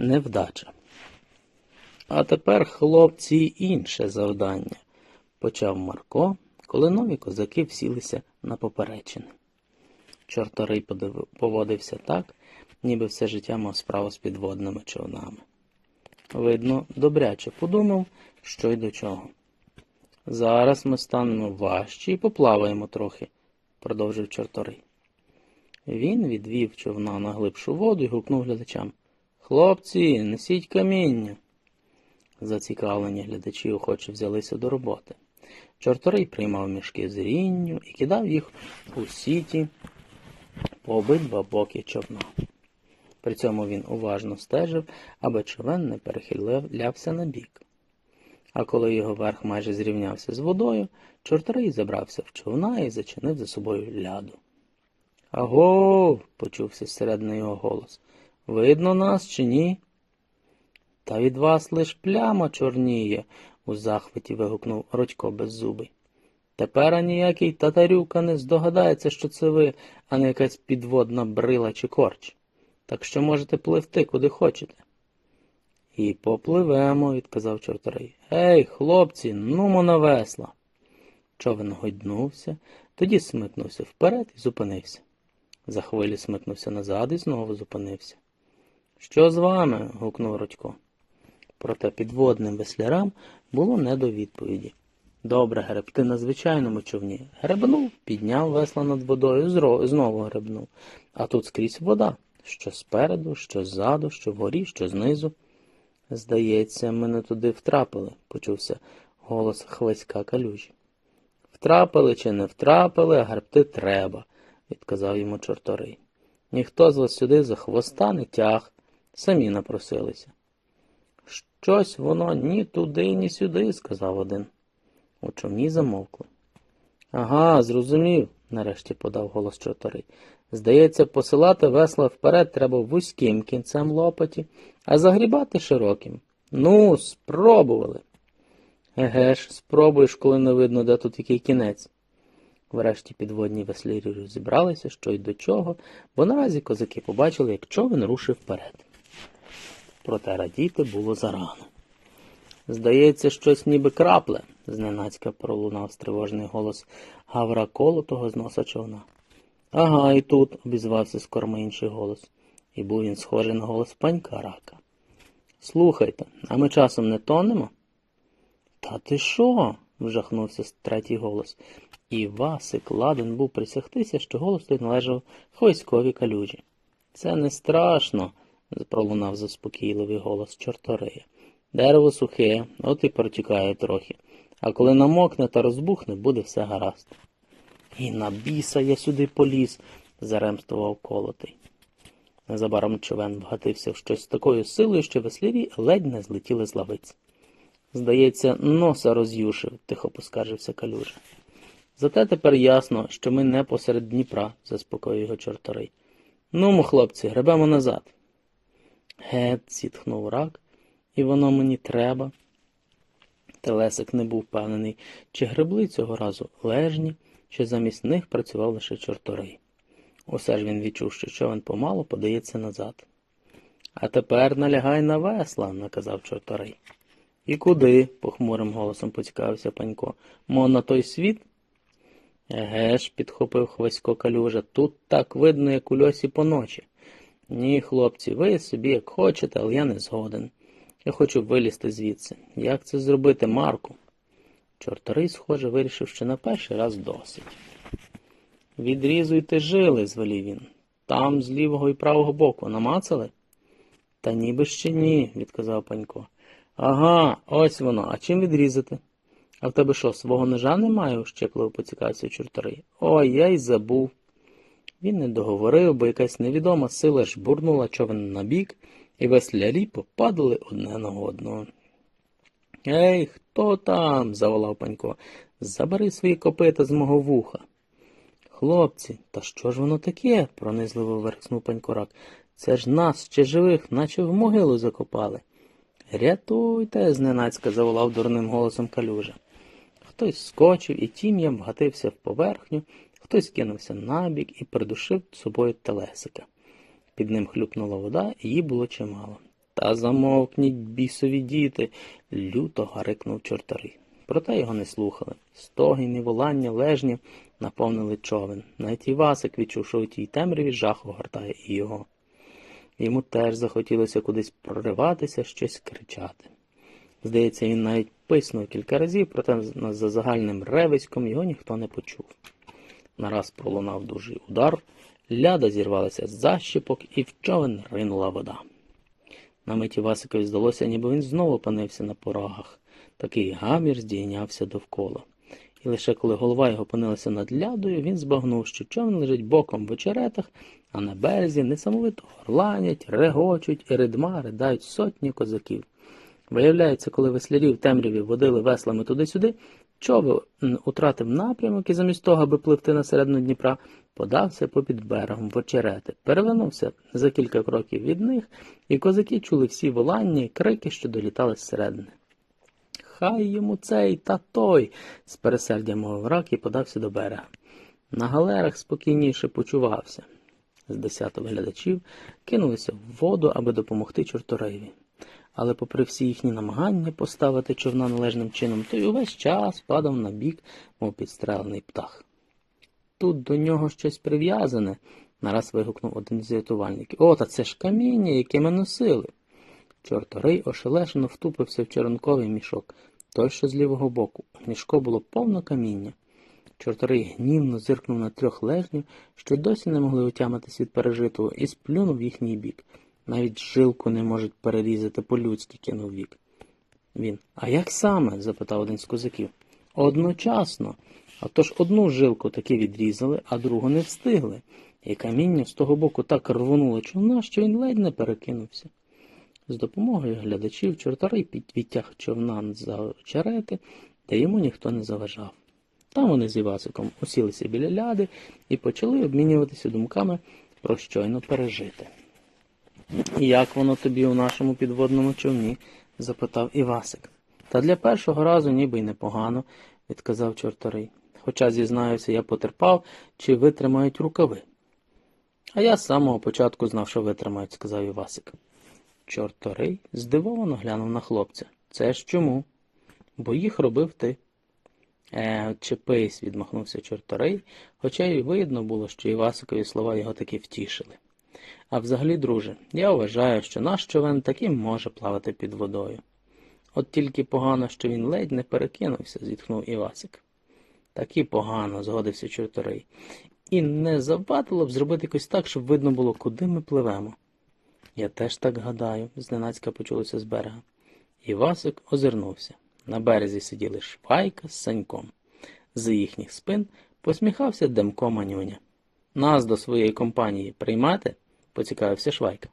невдача. А тепер, хлопці, інше завдання, почав Марко, коли нові козаки всілися на поперечини. Чорторий поводився так, ніби все життя мав справу з підводними човнами. Видно, добряче подумав, що й до чого. Зараз ми станемо важчі і поплаваємо трохи, продовжив Чорторий. Він відвів човна на глибшу воду і гукнув глядачам. Хлопці, несіть каміння. Зацікавлені глядачі охоче взялися до роботи. Чорторий приймав мішки з рінню і кидав їх у сіті по обидва боки човна. При цьому він уважно стежив, аби човен не перехилявся на бік. А коли його верх майже зрівнявся з водою, чорторий забрався в човна і зачинив за собою ляду. Аго, почувся зсередини його голос. Видно нас чи ні? Та від вас лиш пляма чорніє, у захваті вигукнув Родько беззубий. Тепер аніякий татарюка не здогадається, що це ви, а не якась підводна брила чи корч. Так що можете пливти, куди хочете. І попливемо, відказав чорторий. Ей, хлопці, нумо на весла. Човен гойднувся, тоді смикнувся вперед і зупинився. За хвилю смикнувся назад і знову зупинився. Що з вами? гукнув Родько. Проте підводним веслярам було не до відповіді. Добре, гребти на звичайному човні. Гребнув, підняв весла над водою, знову гребнув. А тут скрізь вода. Що спереду, що ззаду, що вгорі, що знизу. Здається, ми не туди втрапили, почувся голос хвиська калюжі. Втрапили чи не втрапили, а гребти треба, відказав йому чорторий. Ніхто з вас сюди за хвоста не тяг, самі напросилися. Щось воно ні туди, ні сюди, сказав один. У човні замовкли. Ага, зрозумів, нарешті подав голос чорторий. Здається, посилати весла вперед треба вузьким кінцем лопаті, а загрібати широким. Ну, спробували. Еге ж, спробуєш, коли не видно, де тут який кінець. Врешті підводні веслярі розібралися, що й до чого, бо наразі козаки побачили, як човен рушив вперед. Проте радіти було зарано. Здається, щось ніби крапле, зненацька пролунав стривожний голос Гавра Колотого з носа човна. Ага, і тут, обізвався з корми інший голос, і був він схожий на голос панька рака. Слухайте, а ми часом не тонемо? Та ти що? вжахнувся третій голос. І Васик ладен був присягтися, що голос той належав хвоськові калюжі. Це не страшно, пролунав заспокійливий голос чортория. Дерево сухе, от і протікає трохи, а коли намокне та розбухне, буде все гаразд. І на біса я сюди поліз, заремствував колотий. Незабаром човен вгатився в щось з такою силою, що веслярі ледь не злетіли з лавиць. Здається, носа роз'юшив, тихо поскаржився калюжа. Зате тепер ясно, що ми не посеред Дніпра, заспокоїв його чорторий. Ну, хлопці, гребемо назад. Гет, зітхнув рак, і воно мені треба. Телесик не був впевнений, чи гребли цього разу лежні, чи замість них працював лише чорторий. Усе ж він відчув, що човен помалу подається назад. А тепер налягай на весла, наказав чорторий. І куди? похмурим голосом поцікавився панько. Мо на той світ? Еге ж, підхопив хвасько калюжа, тут так видно, як у льосі поночі. Ні, хлопці, ви собі як хочете, але я не згоден. Я хочу вилізти звідси. Як це зробити, Марку? Чорторий, схоже, вирішив, що на перший раз досить. Відрізуйте жили, звелів він. Там з лівого і правого боку намацали? Та ніби ще ні, відказав панько. Ага, ось воно. А чим відрізати? А в тебе що, свого ножа немає? ущепливо поцікавився чорторий. Ой, я й забув. Він не договорив, бо якась невідома сила жбурнула човен на бік, і веслярі попадали одне на одного. Ей, хто там? заволав панько. Забери свої копита з мого вуха. Хлопці, та що ж воно таке? пронизливо верхнув панькорак. Це ж нас ще живих, наче в могилу закопали. Рятуйте, зненацька заволав дурним голосом калюжа. Хтось скочив і тім'ям вгатився в поверхню, хтось кинувся набік і придушив собою телесика. Під ним хлюпнула вода, її було чимало. Та замовкніть, бісові діти, люто гарикнув чорторий. Проте його не слухали. Стогін і волання лежні наповнили човен. Навіть Івасик відчув, що у тій темряві жах огортає і його. Йому теж захотілося кудись прориватися, щось кричати. Здається, він навіть писнув кілька разів, проте за загальним ревиськом його ніхто не почув. Нараз пролунав дужий удар, ляда зірвалася з защіпок, і в човен ринула вода. На миті Васикові здалося, ніби він знову опинився на порогах. Такий гамір здійнявся довкола. І лише коли голова його опинилася над лядою, він збагнув, що човен лежить боком в очеретах, а на березі несамовито горланять, регочуть і ридма ридають сотні козаків. Виявляється, коли веслярі в темряві водили веслами туди-сюди, човен утратив напрямок і замість того, аби пливти на середину Дніпра, подався попід берегом в очерети, перевернувся за кілька кроків від них, і козаки чули всі волання і крики, що долітали зсередини. Хай йому цей та той, з пересердя мовив рак і подався до берега. На галерах спокійніше почувався. З десяток глядачів кинулися в воду, аби допомогти чортореві. Але, попри всі їхні намагання поставити човна належним чином, той увесь час падав на бік, мов підстрелений птах. Тут до нього щось прив'язане, нараз вигукнув один з рятувальників. О, та це ж каміння, яке ми носили. Чорторий ошелешено втупився в черенковий мішок, той, що з лівого боку. У мішку було повно каміння. Чорторий гнівно зиркнув на трьох лежнів, що досі не могли отямитись від пережитого, і сплюнув їхній бік. Навіть жилку не можуть перерізати по-людськи, кинув вік. Він. А як саме? запитав один з козаків. Одночасно. А то ж одну жилку таки відрізали, а другу не встигли. І каміння з того боку так рвонуло човна, що він ледь не перекинувся. З допомогою глядачів чортарий відтяг човна за очерети, де йому ніхто не заважав. Там вони з Івасиком усілися біля ляди і почали обмінюватися думками про щойно пережити. Як воно тобі у нашому підводному човні? запитав Івасик. Та для першого разу ніби й непогано, відказав чорторий. Хоча, зізнаюся, я потерпав, чи витримають рукави. А я з самого початку знав, що витримають, сказав Івасик. Чорторий здивовано глянув на хлопця. Це ж чому? Бо їх робив ти. Е, чепись, відмахнувся чорторий, хоча й видно було, що Івасикові слова його таки втішили. А взагалі, друже, я вважаю, що наш човен таким може плавати під водою. От тільки погано, що він ледь не перекинувся, зітхнув Івасик. Так і погано, згодився чорторий. І не завадило б зробити якось так, щоб видно було, куди ми пливемо. Я теж так гадаю, зненацька почулося з берега. Івасик озирнувся. На березі сиділи швайка з саньком. З їхніх спин посміхався Демко Манюня. Нас до своєї компанії приймати? Поцікавився Швайка.